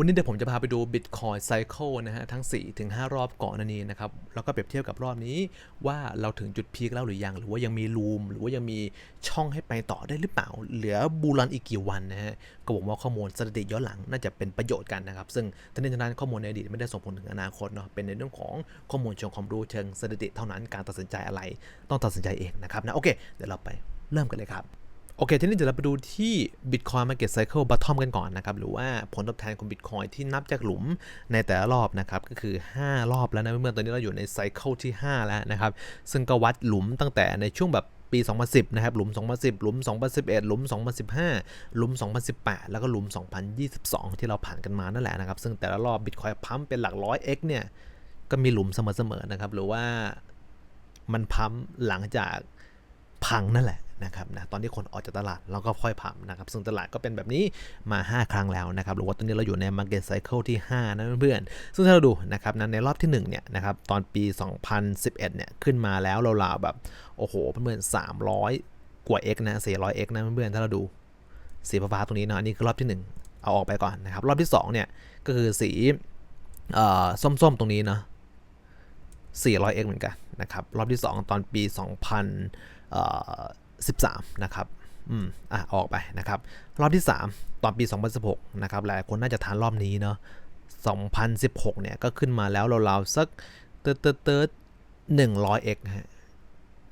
วันนี้เดี๋ยวผมจะพาไปดู Bitcoin Cycle นะฮะ ทั้ง 4-5รอบก่อนหนานี้นะครับ แล้วก็เปรียบเทียบกับรอบนี้ว่าเราถึงจุดพีคแล้วหรือยัง หรือว่ายังมีรูม หรือว่ายังมีช่องให้ไปต่อได้หรือเปล่า เหลือบูรันอีกกี่วันนะฮะ ก็บอกว่าข้อมูลสถิติย้อนหลังน่าจะเป็นประโยชน์กันนะครับ ซึ่งทั้งนี้ทั้งนั้นข้อมูลในอดีตไม่ได้ส่งผลถึงอนาคตเนาะเป็นในเรื่องของข้อมูลเชิงความรู้เชิงสถิติเท่านั้นการตัดสินใจอะไร ต้องตัดสินใจเองนะครับนะโอเคเดี๋ยวเราไปเริ่มกันเลยครับ โอเค ทีนี้เดี๋ยวเราไปดูที่ Bitcoin Market Cycle Bottom กันก่อนนะครับ หรือว่าผลตอบแทนของ Bitcoin ที่นับจากหลุมในแต่ละรอบนะครับ ก็คือ 5 รอบแล้วนะเมื่อตอนนี้เราอยู่ใน Cycle ที่ 5 แล้วนะครับ ซึ่งก็วัดหลุมตั้งแต่ในช่วงแบบปี 2010 นะครับ หลุม 2010 หลุม 2011 หลุม 2015 หลุม 2018 แล้วก็หลุม 2022 ที่เราผ่านกันมานั่นแหละนะครับ ซึ่งแต่ละรอบ Bitcoin พัมเป็นหลักร้อย X เนี่ย ก็มีหลุมเสมอๆนะครับ หรือว่ามันพัมหลังจากพังนั่นแหละ นะครับนะตอนที่คนออกจากตลาดเราก็ค่อยพัมนะครับ ซึ่งตลาดก็เป็นแบบนี้มา 5 ครั้งแล้วนะครับ หรือว่าตอนนี้เราอยู่ใน Market Cycle ที่ 5 นะเพื่อนๆ ซึ่งถ้าเราดูนะครับนะในรอบที่ 1 เนี่ยนะครับ ตอนปี 2011 เนี่ยขึ้นมาแล้วราวๆแบบ โอ้โหเพื่อนๆ300 กว่า x นะ 400 x นะเพื่อนๆ ถ้าเราดูสีฟ้าตรงนี้นะอันนี้คือรอบที่ 1 เอาออกไปก่อนนะครับ รอบที่ 2 เนี่ยก็คือสีส้มๆ ตรงนี้เนาะ 400x เหมือนกันนะครับ รอบที่ 2 ตอนปี 13 นะครับอืมอะออกไปนะครับรอบที่ 3 ตอนปี 2016 นะครับหลายคนน่าจะทานรอบนี้เนาะ2016 เนี่ยก็ขึ้นมาแล้วราวๆสักเติร์ดเติร์ดเติร์ด 100x ฮะ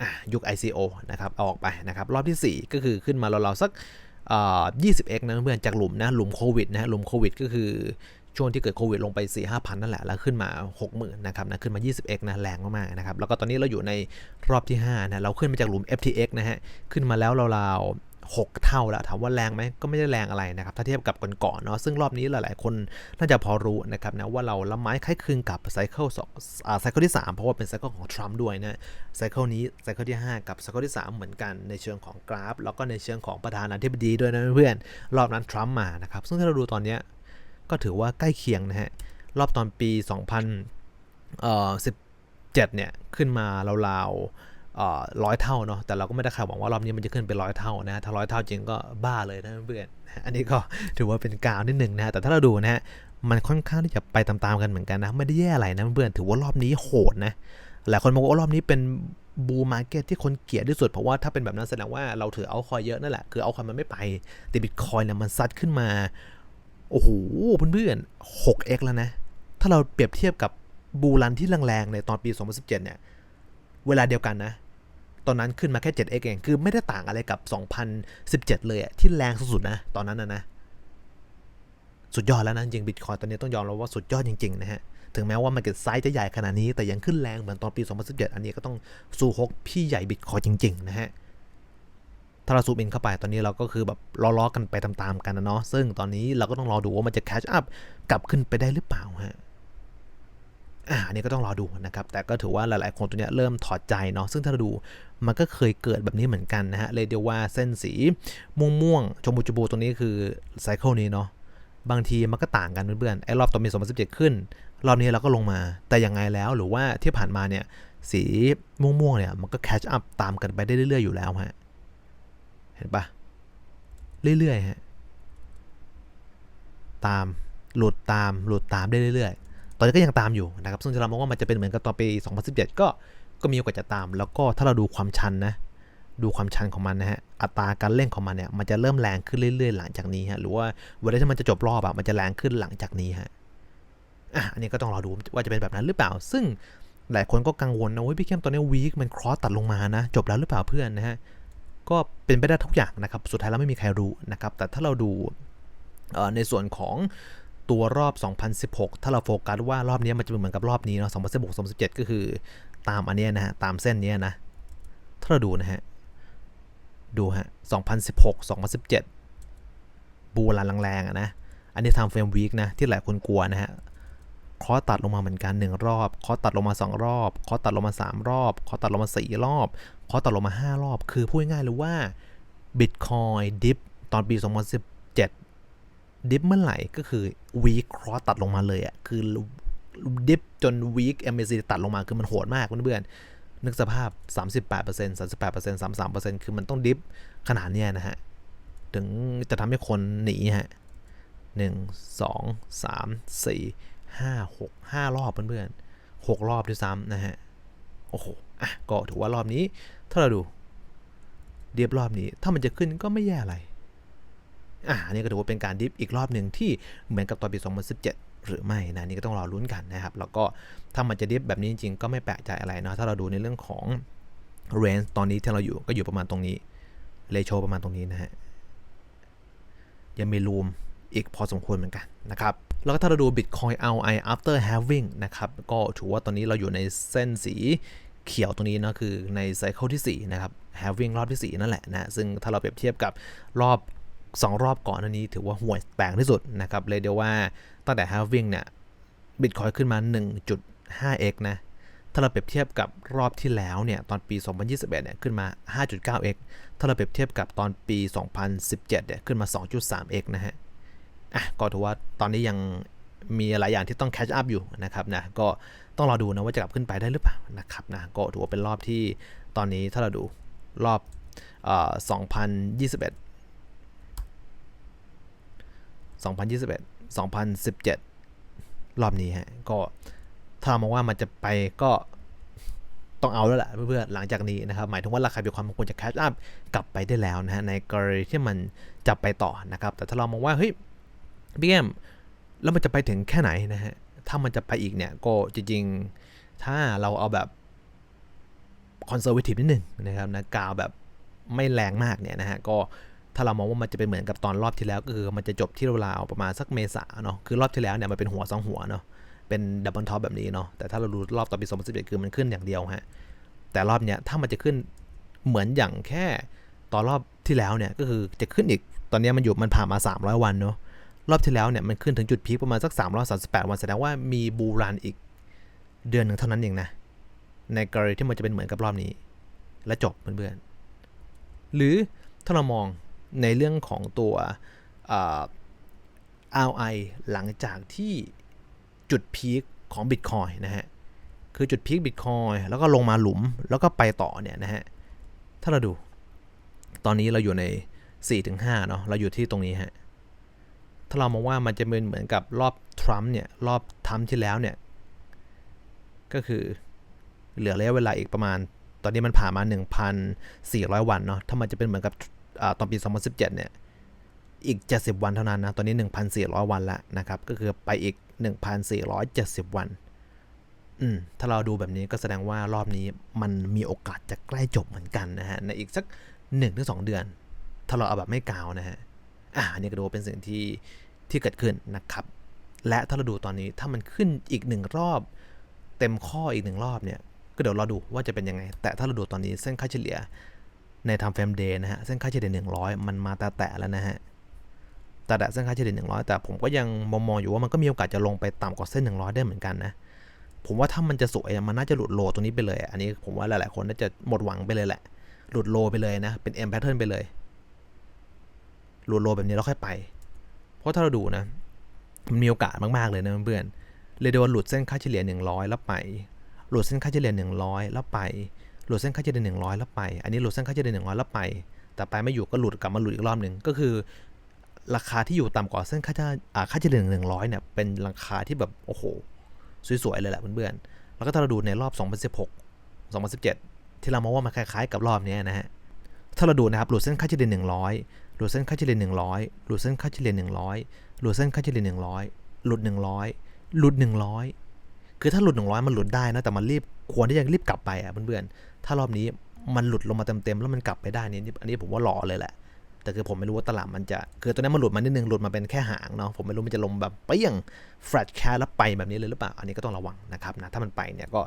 อะยุค ICO นะครับอออกไปนะครับรอบที่ 4 ก็คือขึ้นมาราวๆสัก 20x นะเพื่อนจากหลุมนะหลุมโควิดนะหลุมโควิดก็คือ ช่วงที่เกิดโควิดลงไป 4 5พันนั่นแหละ แล้วขึ้นมา 60,000นะครับนะขึ้นมา 20x นะแรงมากๆนะครับ แล้วก็ตอนนี้เราอยู่ในรอบที่5นะเราขึ้นมาจากหลุม FTX นะฮะขึ้นมาแล้วราวๆ6เท่าแล้วถามว่าแรงไหมก็ไม่ได้แรงอะไรนะครับ ถ้าเทียบกับก่อนๆเนาะซึ่งรอบนี้หลายๆ คนน่าจะพอรู้นะครับนะว่าเราละไม้คล้ายคลึงกับไซเคิลสองอ่าไซเคิลที่ 3 เพราะว่าเป็นไซเคิลของทรัมป์ด้วยนะไซเคิลนี้ไซเคิลที่ 5 กับไซเคิลที่ 3 เหมือนกันในเชิงของกราฟ แล้วก็ในเชิงของประธานาธิบดีด้วยนะเพื่อนรอบนั้นทรัมป์มานะครับซึ่งถ้าเราดูตอนนี้ ก็ถือว่าใกล้เคียงนะฮะ รอบตอนปี 2017 เนี่ย ขึ้นมาราวๆร้อยเท่าเนาะ แต่เราก็ไม่ได้คาดหวังว่ารอบนี้มันจะขึ้นเป็นร้อยเท่านะถ้าร้อยเท่าจริงก็บ้าเลยนะเพื่อน อันนี้ก็ถือว่าเป็นกาวนิดหนึ่งนะ แต่ถ้าเราดูนะฮะ มันค่อนข้างที่จะไปตามๆกันเหมือนกันนะ ไม่ได้แย่อะไรนะเพื่อน ถือว่ารอบนี้โหดนะ หลายคนบอกว่ารอบนี้เป็นบูมาร์เก็ตที่คนเกลียดที่สุด เพราะว่าถ้าเป็นแบบนั้นแสดงว่าเราถือเอาคอยเยอะนั่นแหละ คือเอาคอยมันไม่ไปแต่บิตคอยเนี่ยมันซัดขึ้นมา โอ้โหเพื่อนๆ 6x แล้วนะ ถ้าเราเปรียบเทียบกับบูรันที่แรงๆในตอนปี 2017 เนี่ย เวลาเดียวกันนะ ตอนนั้นขึ้นมาแค่ 7x เอง คือไม่ได้ต่างอะไรกับ 2017 เลยอะที่แรงสุดๆนะ ตอนนั้นนะนะ สุดยอดแล้วนะจริงบิตคอยตอนนี้ต้องยอมรับว่าสุดยอดจริง ๆ นะฮะ ถึงแม้ว่ามันเกิดไซส์จะใหญ่ขนาดนี้ แต่ยังขึ้นแรงเหมือนตอนปี 2017 อันนี้ก็ต้องสู้ฮกพี่ใหญ่บิตคอยจริง ๆ นะฮะ ถ้าเราซูมอินเข้าไปตอนนี้เราก็คือแบบล้อๆกันไปตามๆกันนะเนาะซึ่งตอนนี้เราก็ต้องรอดูว่ามันจะแคชอัพกลับขึ้นไปได้หรือเปล่าฮะอ่าอันนี้ก็ต้องรอดูนะครับ แต่ก็ถือว่าหลายๆคนตัวเนี้ยเริ่มถอดใจเนาะซึ่งถ้าเราดูมันก็เคยเกิดแบบนี้เหมือนกันนะฮะเลยเดียวว่าเส้นสีม่วงๆชมพูชมพูตรงนี้คือไซเคิลนี้เนาะบางทีมันก็ต่างกันเพื่อนๆไอ้รอบตอนปี2017 ขึ้น รอบนี้เราก็ลงมาแต่ยังไงแล้วหรือว่าที่ผ่านมาเนี่ยสีม่วงๆเนี่ยมันก็แคชอัพตามกันไปได้เรื่อยๆอยู่แล้วฮะ เห็นปะเรื่อยๆฮะตามหลุดตามหลุดตามได้เรื่อยๆ ตอนนี้ก็ยังตามอยู่นะครับ ซึ่งเรามองว่ามันจะเป็นเหมือนกับตอนปี 2017 ก็ก็มีโอกาสจะตาม แล้วก็ถ้าเราดูความชันนะดูความชันของมันนะฮะ อัตราการเล่นของมันเนี่ย มันจะเริ่มแรงขึ้นเรื่อย ๆ หลังจากนี้ฮะ หรือว่าเวลาที่มันจะจบรอบอะมันจะแรงขึ้นหลังจากนี้ฮะ อะ อันนี้ก็ต้องรอดูว่าจะเป็นแบบนั้นหรือเปล่า ซึ่งหลายคนก็กังวลนะว่าพี่เข้มตอนนี้วีคมันครอสตัดลงมานะ จบแล้วหรือเปล่าเพื่อนนะฮะ ก็เป็นไปได้ทุกอย่างนะครับ สุดท้ายแล้วไม่มีใครรู้นะครับ แต่ถ้าเราดูในส่วนของตัวรอบ 2016 ถ้าเราโฟกัสว่ารอบนี้มันจะเหมือนกับรอบนี้เนาะ2016 2017 ก็คือตามอันนี้นะฮะ ตามเส้นนี้นะ ถ้าเราดูนะฮะ ดูฮะ 2016 2017 บูรันแรงๆนะ อันนี้ทำเฟรมวีคนะ ที่หลายคนกลัวนะฮะ คอตัดลงมาเหมือนกัน1รอบ คอตัดลงมา2รอบ คอตัดลงมา3รอบ คอตัดลงมา4รอบ คอตัดลงมา 5 รอบ คือพูดง่ายๆเลยว่า Bitcoin ดิฟตอนปี 2017 ดิฟเมื่อไหร่ก็คือวีคครอตัดลงมาเลยอะ่ะคือดิฟจนวีค MACD ตัดลงมาคือมันโหดมากเพื่อนๆนึกสภาพ 38% 38% 33%คือมันต้องดิฟขนาดนี้นะฮะ ถึงจะทำให้คนหนีฮะหนึ่งสองสามสี่ ห้าหกห้ารอบเพื่อนๆหกรอบด้วยซ้ำนะฮะ โอ้โห อะ ก็ถือว่ารอบนี้ ถ้าเราดู เดียบรอบนี้ ถ้ามันจะขึ้นก็ไม่แย่อะไร อะนนี้ก็ถือว่าเป็นการดิฟอีกรอบหนึ่งที่เหมือนกับตอนปี 2017 หรือไม่นะนี่ก็ต้องรอลุ้นกันนะครับ แล้วก็ถ้ามันจะดิฟแบบนี้จริงๆ ก็ไม่แปลกใจอะไรเนาะ ถ้าเราดูในเรื่องของเรนจ์ตอนนี้ที่เราอยู่ก็อยู่ประมาณตรงนี้ เลโชประมาณตรงนี้นะฮะ ยังมีรูมอีกพอสมควรเหมือนกันนะครับ แล้วก็ถ้าเราดู Bitcoin ROI after halving นะครับ ก็ถือว่าตอนนี้เราอยู่ในเส้นสีเขียวตรงนี้นะคือในไซเคิลที่ 4 นะครับ halving รอบที่ 4 นั่นแหละนะ ซึ่งถ้าเราเปรียบเทียบกับรอบ 2 รอบก่อนอันนี้ ถือว่าห่วยแปลงที่สุดนะครับ เลยเดียวว่าตั้งแต่ halving เนี่ย Bitcoin ขึ้นมา 1.5x นะถ้าเราเปรียบเทียบกับรอบที่แล้วเนี่ยตอนปี 2021 เนี่ยขึ้นมา 5.9x ถ้าเราเปรียบเทียบกับตอนปี 2017 เนี่ยขึ้นมา 2.3x นะฮะ อะก็ถือว่าตอนนี้ยังมีหลายอย่างที่ต้องแคชอัพอยู่นะครับนะก็ต้องรอดูนะว่าจะกลับขึ้นไปได้หรือเปล่านะครับนะก็ถือว่าเป็นรอบที่ตอนนี้ถ้าเราดูรอบเอ่อ2021 2021 2017 รอบนี้ฮะก็ถ้าเรามองว่ามันจะไปก็ต้องเอาแล้วแหละเพื่อนๆหลังจากนี้นะครับ หมายถึงว่าราคาบิตคอยมันควรจะแคชอัพกลับไปได้แล้วนะฮะในกรณีที่มันจะไปต่อนะครับ แต่ถ้าเรามองว่าเฮ้ย พี่แอมแล้วมันจะไปถึงแค่ไหนนะฮะ ถ้ามันจะไปอีกเนี่ย ก็จริงๆ ถ้าเราเอาแบบคอนเซอร์วทีฟนิดหนึ่งนะครับนะกาวแบบไม่แรงมากเนี่ยนะฮะ ก็ถ้าเรามองว่ามันจะเป็นเหมือนกับตอนรอบที่แล้วก็คือมันจะจบที่ราวๆประมาณสักเมษาเนาะ คือรอบที่แล้วเนี่ยมันเป็นหัวสองหัวเนาะ เป็นดับเบิลท็อปแบบนี้เนาะ แต่ถ้าเราดูรอบต่อปี2011คือมันขึ้นอย่างเดียวฮะ แต่รอบเนี้ยถ้ามันจะขึ้นเหมือนอย่างแค่ตอนรอบที่แล้วเนี่ยก็คือจะขึ้นอีก ตอนนี้มันอยู่มันผ่านมา 300 วันเนาะ รอบที่แล้วเนี่ยมันขึ้นถึงจุดพีคประมาณสัก 338 วันแสดงว่ามีบูรันอีกเดือนหนึ่งเท่านั้นเองนะ ในกรณีที่มันจะเป็นเหมือนกับรอบนี้ และจบเพื่อนๆ หรือถ้าเรามองในเรื่องของตัว ROI หลังจากที่จุดพีคของ Bitcoin นะฮะ คือจุดพีค Bitcoin แล้วก็ลงมาหลุมแล้วก็ไปต่อเนี่ยนะฮะ ถ้าเราดู ตอนนี้เราอยู่ใน 4-5 เนาะเราอยู่ที่ตรงนี้ฮะ ถ้าเรามองว่ามันจะเป็นเหมือนกับรอบทรัมป์เนี่ยรอบทรัมป์ที่แล้วเนี่ยก็คือเหลือระยะเวลาอีกประมาณ ตอนนี้มันผ่านมา 1,400 วันเนาะถ้ามันจะเป็นเหมือนกับอาตอนปี 2017 เนี่ยอีก 70 วันเท่านั้นนะตอนนี้ 1,400 วันละนะครับก็คือไปอีก 1,470 วันอืมถ้าเราดูแบบนี้ก็แสดงว่ารอบนี้มันมีโอกาสจะใกล้จบเหมือนกันนะฮะในอีกสัก 1-2 เดือน ถ้าเราเอาแบบไม่กาวนะฮะ อ่าอันนี่ก็ดูเป็นสิ่งที่ที่เกิดขึ้นนะครับ และถ้าเราดูตอนนี้ถ้ามันขึ้นอีกหนึ่งรอบ เต็มข้ออีกหนึ่งรอบเนี่ย ก็เดี๋ยวเราดูว่าจะเป็นยังไง แต่ถ้าเราดูตอนนี้เส้นค่าเฉลี่ยในทำเฟรมเดย์นะฮะ เส้นค่าเฉลี่ย 100 มันมาแตะแล้วนะฮะแต่แตะเส้นค่าเฉลี่ย 100 แต่ผมก็ยังมองมองอยู่ว่ามันก็มีโอกาสจะลงไปต่ำกว่าเส้น 100 ได้เหมือนกันนะ ผมว่าถ้ามันจะสวยมันน่าจะหลุดโลตรงนี้ไปเลย อันนี้ผมว่าหลาย ๆ คนน่าจะหมดหวังไปเลยแหละ หลุดโลไปเลยนะ เป็น M pattern ไปเลย หลุดโลแบบนี้แล้วค่อยไป เพราะถ้าเราดูนะ มันมีโอกาสมากๆเลยนะเพื่อนเลยโดนหลุดเส้นค่าเฉลี่ย 100 แล้วไป หลุดเส้นค่าเฉลี่ย 100 แล้วไป หลุดเส้นค่าเฉลี่ย 100 แล้วไป อันนี้หลุดเส้นค่าเฉลี่ย 100 แล้วไป แต่ไปไม่อยู่ก็หลุดกลับมาหลุดอีกรอบหนึ่งก็คือ ราคาที่อยู่ต่ำกว่าเส้นค่าเฉลี่ยค่าเฉลี่ย 100 เนี่ย เป็นราคาที่แบบโอ้โหสวยๆเลยแหละเพื่อนๆ แล้วก็ถ้าเราดูในรอบ 2016 2017 ที่เรามองว่ามันคล้ายๆ กับรอบนี้นะฮะ ถ้าเราดูนะครับหลุดเส้นค่าเฉลี่ย 100 ลุดเส้นค่าเฉลี่ย100 หลุดเส้นค่าเฉลี่ย100 หลุดเส้นค่าเฉลี่ย100 หลุด 100 หลุด 100 คือถ้าหลุด 100 มันหลุดได้นะ แต่มันรีบควรที่จะรีบกลับไปอะเพื่อนๆ ถ้ารอบนี้มันหลุดลงมาเต็มๆ แล้วมันกลับไปได้นี่อันนี้ผมว่าหล่อเลยแหละ แต่คือผมไม่รู้ว่าตลาดมันจะ คือตอนนี้มันหลุดมานิดนึง หลุดมาเป็นแค่หางเนาะ ผมไม่รู้มันจะลงแบบไปอย่างแฟลตแคร์แล้วไปแบบนี้เลยหรือเปล่า อันนี้ก็ต้องระวังนะครับนะ ถ้ามันไปเนี่ยก็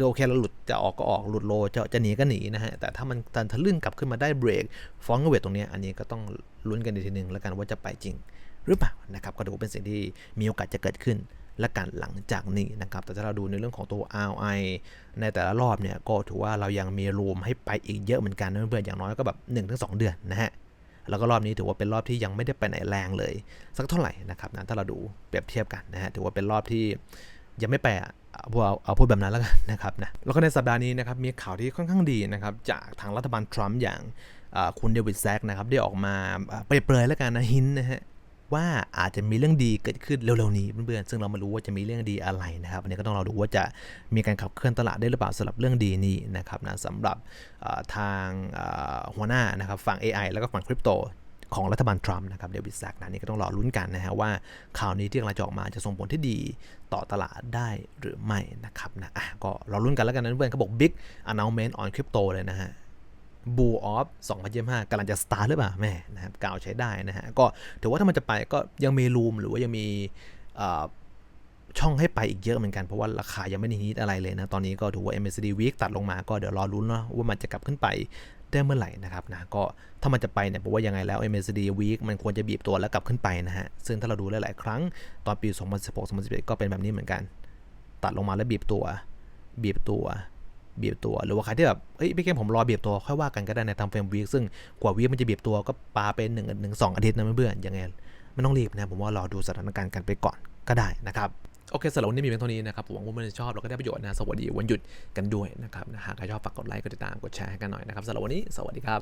คือโอเคเราหลุดจะออกก็ออกหลุดโลจะจะหนีก็หนีนะฮะ แต่ถ้ามันตันทะลึ่งกลับขึ้นมาได้เบรกฟ้องเวทตรงนี้ อันนี้ก็ต้องลุ้นกันอีกทีหนึ่งแล้วกันว่าจะไปจริงหรือเปล่านะครับก็ถือว่าเป็นสิ่งที่มีโอกาสจะเกิดขึ้นและการหลังจากนี้นะครับ แต่ถ้าเราดูในเรื่องของตัว R I ในแต่ละรอบเนี่ยก็ถือว่าเรายังมีรูมให้ไปอีกเยอะเหมือนกันเพื่อนๆอย่างน้อยก็แบบ1-2 เดือนนะฮะแล้วก็รอบนี้ถือว่าเป็นรอบที่ยังไม่ได้ไปไหนแรงเลย สักเท่าไหร่นะครับนะถ้าเราดูเปรียบเทียบกันนะฮะถือว่าเป็นรอบที่ ยังไม่แปลเอาเอาพูดแบบนั้นแล้วกันนะครับนะแล้วก็ในสัปดาห์นี้นะครับมีข่าวที่ค่อนข้างดีนะครับจากทางรัฐบาลทรัมป์อย่างคุณเดวิดแซกนะครับได้ออกมาเปรยๆแล้วกันนะหินนะฮะว่าอาจจะมีเรื่องดีเกิดขึ้นเร็วๆนี้เพื่อนๆซึ่งเราไม่รู้ว่าจะมีเรื่องดีอะไรนะครับอันนี้ก็ต้องเรอดูว่าจะมีการขับเคลื่อนตลาดได้หรือเปล่าสำหรับเรื่องดีนี้นะครับนะสำหรับทางหัวหน้านะครับฝั่ง AI แล้วก็ฝั่งคริปโต ของรัฐบาลทรัมป์นะครับเดวิดแซกนะนี่ก็ต้องรอลุ้นกันนะฮะว่าข่าวนี้ที่กำลังจะออกมาจะส่งผลที่ดีต่อตลาดได้หรือไม่นะครับนะอะก็รอลุ้นกันแล้วกันนะเพื่อนเขาบอก big announcement on crypto เลยนะฮะบูออฟ2025กำลังจะสตาร์ทหรือเปล่าแม่นะครับกล่าวใช้ได้นะฮะก็ถือว่าถ้ามันจะไปก็ยังมีรูมหรือว่ายังมีช่องให้ไปอีกเยอะเหมือนกัน เพราะว่าราคายังไม่ได้ฮิตอะไรเลยนะ ตอนนี้ก็ถือว่า MACD week ตัดลงมาก็เดี๋ยวรอรุ้นเนาะว่ามันจะกลับขึ้นไป ได้เมื่อไหร่นะครับนะก็ถ้ามันจะไปเนี่ยผมว่ายังไงแล้ว MACD week มันควรจะบีบตัวแล้วกลับขึ้นไปนะฮะ ซึ่งถ้าเราดูหลาย ๆ ครั้งตอนปี 2016 2011ก็เป็นแบบนี้เหมือนกัน ตัดลงมาแล้วบีบตัว บีบตัว บีบตัว หรือว่าใครที่แบบเฮ้ยพี่เกมผมรอบีบตัวค่อยว่ากันก็ได้ในทำเฟรมวีคซึ่งกว่าวีคมันจะบีบตัวก็ปาเป็นหนึ่งหนึ่งสองอาทิตย์นะเพื่อนๆยังไงไม่ต้องรีบนะผมว่ารอดูสถานการณ์กันไปก่อนก็ได้นะครับ โอเคสำหรับวันนี้มีเพียงเท่านี้นะครับหวังว่ามันจะชอบแล้วก็ได้ประโยชน์นะสวัสดีวันหยุดกันด้วยนะครับหากใครชอบฝากกดไลค์กดติดตามกดแชร์ให้กันหน่อยนะครับสำหรับวันนี้สวัสดีครับ